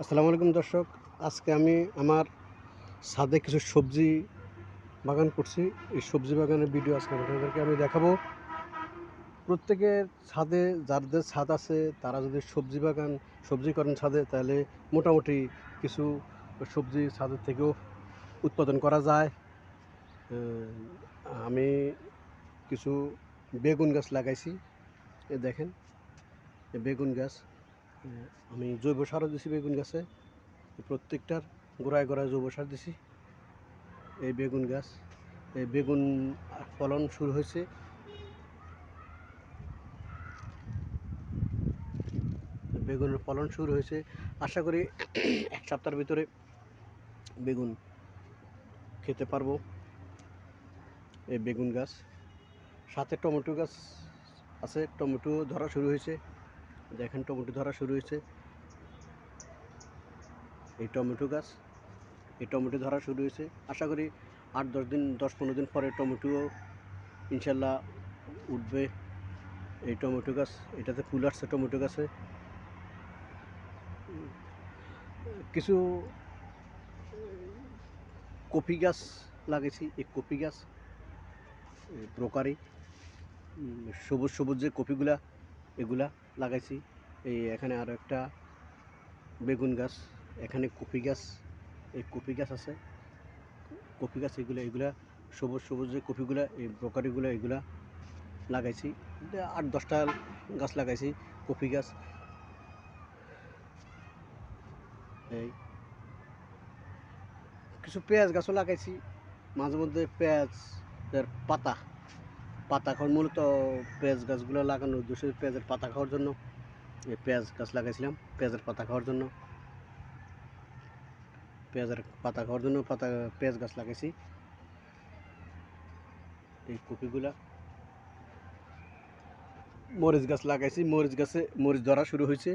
আসসালামু আলাইকুম দর্শক, আজকে আমি আমার ছাদে কিছু সবজি বাগান করছি। এই সবজি বাগানের ভিডিও আজকে আপনাদেরকে আমি দেখাবো। প্রত্যেকের ছাদে, যাদের ছাদ আছে, তারা যদি সবজি বাগান, সবজি করেন ছাদে, তাহলে মোটামুটি কিছু সবজি ছাদের থেকেও উৎপাদন করা যায়। আমি কিছু বেগুন গাছ লাগাইছি। এ দেখেন বেগুন গাছ। আমি জৈব সারও দিছি বেগুন গাছে। প্রত্যেকটার গোড়ায় গোড়ায় জৈব সার দিছি। এই বেগুন গাছ, এই বেগুন ফলন শুরু হয়েছে। বেগুনের ফলন শুরু হয়েছে। আশা করি এক সপ্তাহের ভিতরে বেগুন খেতে পারব। এই বেগুন গাছ, সাথে টমেটো গাছ আছে। টমেটো ধরা শুরু হয়েছে। দেখেন টমেটো ধরা শুরু হয়েছে। এই টমেটো গাছ, এই টমেটো ধরা শুরু হয়েছে। আশা করি আট, দশ দিন, দশ, পনেরো দিন পরে টমেটো ইনশাল্লাহ উঠবে। এই টমেটো গাছ, এটাতে ফুল আসছে, টমেটো গাছে। কিছু কপি গাছ লাগিয়েছি, এই কপি গাছ ব্রোকারি সবুজ সবুজ যে কপিগুলা, এগুলা লাগাইছি। এই এখানে আরও একটা বেগুন গাছ, এখানে কপি গাছ, এই কপি গাছ আছে। কপি গাছ এগুলো, এগুলা সবুজ সবুজ যে কপিগুলা, এই ব্রোকারিগুলো, এগুলা লাগাইছি। আট, দশটা গাছ লাগাইছি, কপি গাছ। এই কিছু পেঁয়াজ গাছও লাগাইছি, মাঝে মধ্যে পেঁয়াজের পাতা। পাতা খাওয়ার মূলত পেঁয়াজ গাছগুলো লাগানোর উদ্দেশ্য পেঁয়াজের পাতা খাওয়ার জন্য। পেঁয়াজ গাছ লাগাইছিলাম, পেঁয়াজের পাতা খাওয়ার জন্য। পেঁয়াজের পাতা খাওয়ার জন্য পাতা, পেঁয়াজ গাছ লাগাইছি। এই কপিগুলা। মরিচ গাছ লাগাইছি, মরিচ গাছে, মরিচ ধরা শুরু হয়েছে।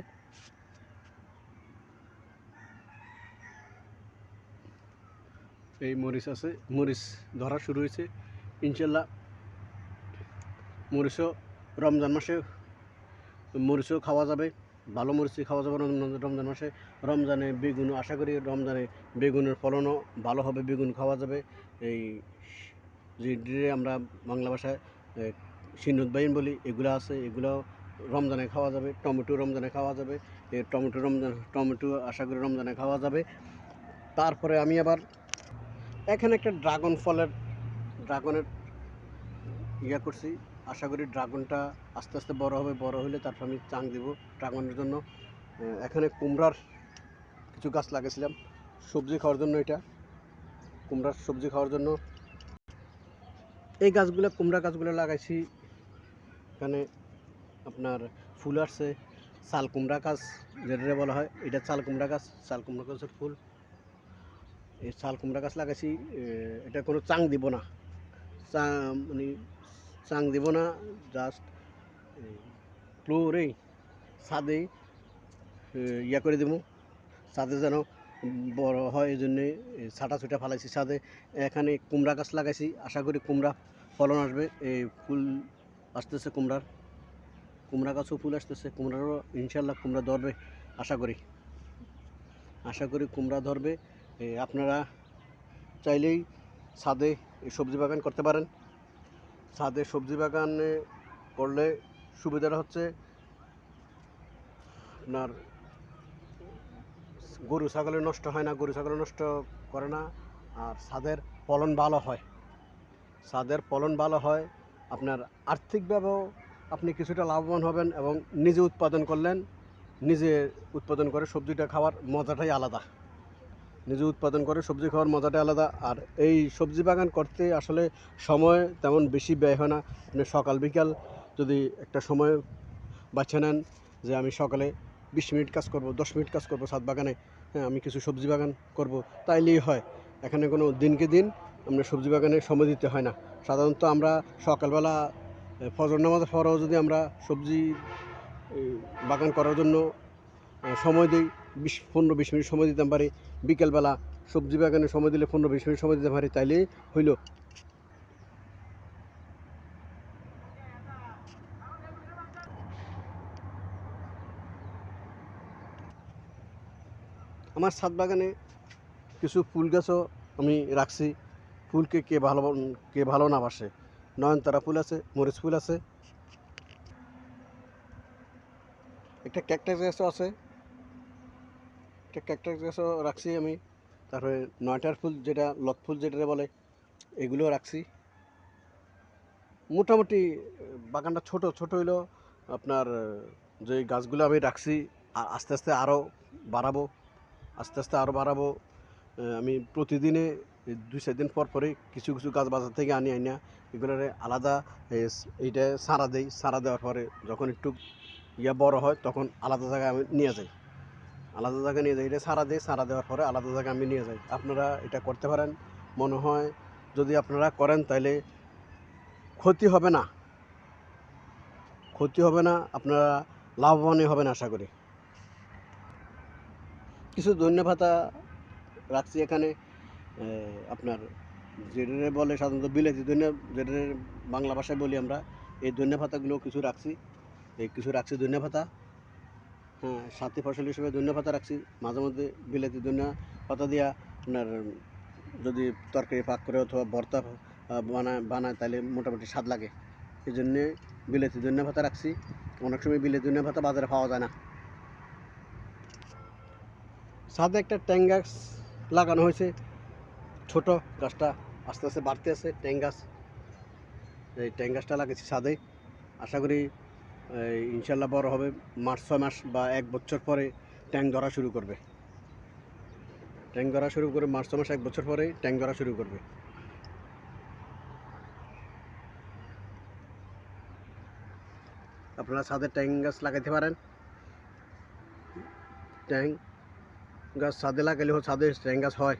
এই মরিচ আছে, মরিচ ধরা শুরু হয়েছে। ইনশাল্লাহ মরিচও রমজান মাসে মরিচও খাওয়া যাবে, ভালো মরিচই খাওয়া যাবে রমজান মাসে। রমজানে বেগুন, আশা করি রমজানে বেগুনের ফলনও ভালো হবে, বেগুন খাওয়া যাবে। এই যে আমরা বাংলা ভাষায় সিনুদ বাইন বলি, এগুলো আছে এগুলো রমজানে খাওয়া যাবে, টমেটো রমজানে খাওয়া যাবে টমেটো রমজান, টমেটো, আশা করি রমজানে খাওয়া যাবে। তারপরে আমি আবার এখানে একটা ড্রাগন ফলের, ড্রাগনের ইয়া করছি আশা করি ড্রাগনটা আস্তে আস্তে বড় হবে, বড় হলে তারপর আমি চাং দিব ড্রাগনের জন্য। এখানে কুমড়ার কিছু গাছ লাগিয়েছিলাম, সবজি খাওয়ার জন্য এটা। কুমড়ার সবজি খাওয়ার জন্য এই গাছগুলো, কুমড়া গাছগুলো লাগাইছি। এখানে আপনার ফুল আসছে, চাল কুমড়া গাছ যেটা বলা হয়, এটা চাল কুমড়া গাছ, চাল কুমড়া গাছের ফুল। এই চাল কুমড়া গাছ লাগাইছি এটা কোনো চাং দিব না। চা মানে চাং দিব না জাস্ট ফ্লোরেই ছাদে ইয়া করে দেবো ছাদে যেন বড় হয় এই জন্যে ছাটা ছুটা ফালাইছি ছাদে। এখানে কুমড়া গাছ লাগাইছি, আশা করি কুমড়া ফলন আসবে। এই ফুল আসতেছে কুমড়ার। কুমড়া গাছও ফুল আসতেছে, কুমড়ারও ইনশাল্লাহ কুমড়া ধরবে, আশা করি। আশা করি কুমড়া ধরবে। আপনারা চাইলেই ছাদে সবজি বাগান করতে পারেন। ছাদে সবজি বাগানে করলে সুবিধাটা হচ্ছে আপনার গরু, ছাগলের নষ্ট হয় না, গরু ছাগল নষ্ট করে না। আর ছাদের ফলন ভালো হয়। ছাদের ফলন ভালো হয়, আপনার আর্থিকভাবেও আপনি কিছুটা লাভবান হবেন এবং নিজে উৎপাদন করলেন, নিজে উৎপাদন করে সবজিটা খাওয়ার মজাটাই আলাদা। নিজে উৎপাদন করে, সবজি খাওয়ার মজাটা আলাদা। আর এই সবজি বাগান করতে আসলে সময় তেমন বেশি ব্যয় হয় না। আপনি সকাল, বিকাল যদি একটা সময় বাছে নেন যে আমি সকালে বিশ মিনিট কাজ করব, দশ মিনিট কাজ করব সাত বাগানে হ্যাঁ আমি কিছু সবজি বাগান করব, তাইলেই হয়। এখানে কোনো দিনকে দিন আমরা সবজি বাগানে সময় দিতে হয় না। সাধারণত আমরা সকালবেলা ফজর নামাজের পরেও যদি আমরা সবজি বাগান করার জন্য সময় দিই বিশ, পনেরো, বিশ মিনিট সময় দিতে পারি। বিকেলবেলা সবজি বাগানে সময় দিলে পনেরো, বিশ মিনিট সময় দিতে পারি তাইলেই হইল। আমার ছাদ বাগানে কিছু ফুল গাছও আমি রাখছি। ফুলকে কে ভালো কে ভালো না বাসে। নয়নতারা ফুল আছে, মরিচ ফুল আছে। একটা ক্যাকটাস গাছও আছে। একটা ক্যাকটাস গাছও রাখছি আমি। তারপরে নয়টার ফুল যেটা, লক ফুল যেটা বলে এগুলোও রাখছি। মোটামুটি বাগানটা ছোট ছোট হইল আপনার, যে গাছগুলো আমি রাখছি আস্তে আস্তে আরও বাড়াবো, আস্তে আস্তে আরও বাড়াবো। আমি প্রতিদিনে দুই, চার দিন পর পরে কিছু কিছু গাছ বাজার থেকে আনি আনি এগুলোর আলাদা এইটা সারা দেই। সারা দেওয়ার পরে যখন একটু ইয়া বড় হয়, তখন আলাদা জায়গায় আমি নিয়ে যাই। আলাদা জায়গায় নিয়ে যাই, এটা সারা দিই সারা দেওয়ার পরে আলাদা জায়গায় আমি নিয়ে যাই। আপনারা এটা করতে পারেন, মনে হয় যদি আপনারা করেন তাহলে ক্ষতি হবে না। ক্ষতি হবে না, আপনারা লাভবানই হবেন আশা করি। কিছু ধন্য পাতা রাখছি এখানে। আপনার যেটা বলে সাধারণত বিলেতি ধন্য যেটা বাংলা ভাষায় বলি আমরা, এই ধন্য পাতাগুলো কিছু রাখছি। এই কিছু রাখছি ধন্য হ্যাঁ সাথী ফসল হিসেবে ধন্য পাতা রাখছি। মাঝে মধ্যে বিলাতি ধন্য পাতা দিয়া আপনার যদি তরকারি পাক করে অথবা ভর্তা বানায় বানায় তাহলে মোটামুটি স্বাদ লাগে। এই জন্যে বিলাতি ধন্য পাতা রাখছি। অনেক সময় বিলেতি ধন্য পাতা বাজারে পাওয়া যায় না। ছাদে একটা ট্যাং গাছ লাগানো হয়েছে। ছোট গাছটা আস্তে আস্তে বাড়তে আছে, ট্যাং গাছ। এই ট্যাং গাছটা লাগাচ্ছি ছাদে আশা করি ইনশাল্লাহ বড় হবে। মাস ছয় মাস বা এক বছর পরে ট্যাঙ্ক ধরা শুরু করবে। ট্যাঙ্ক ধরা শুরু করে মাস ছয় মাস, এক বছর পরে ট্যাঙ্ক ধরা শুরু করবে। আপনারা ছাদে ট্যাং গাছ লাগাইতে পারেন। ট্যাং গাছ ছাদে লাগালেও ছাদে ট্যাং গাছ হয়।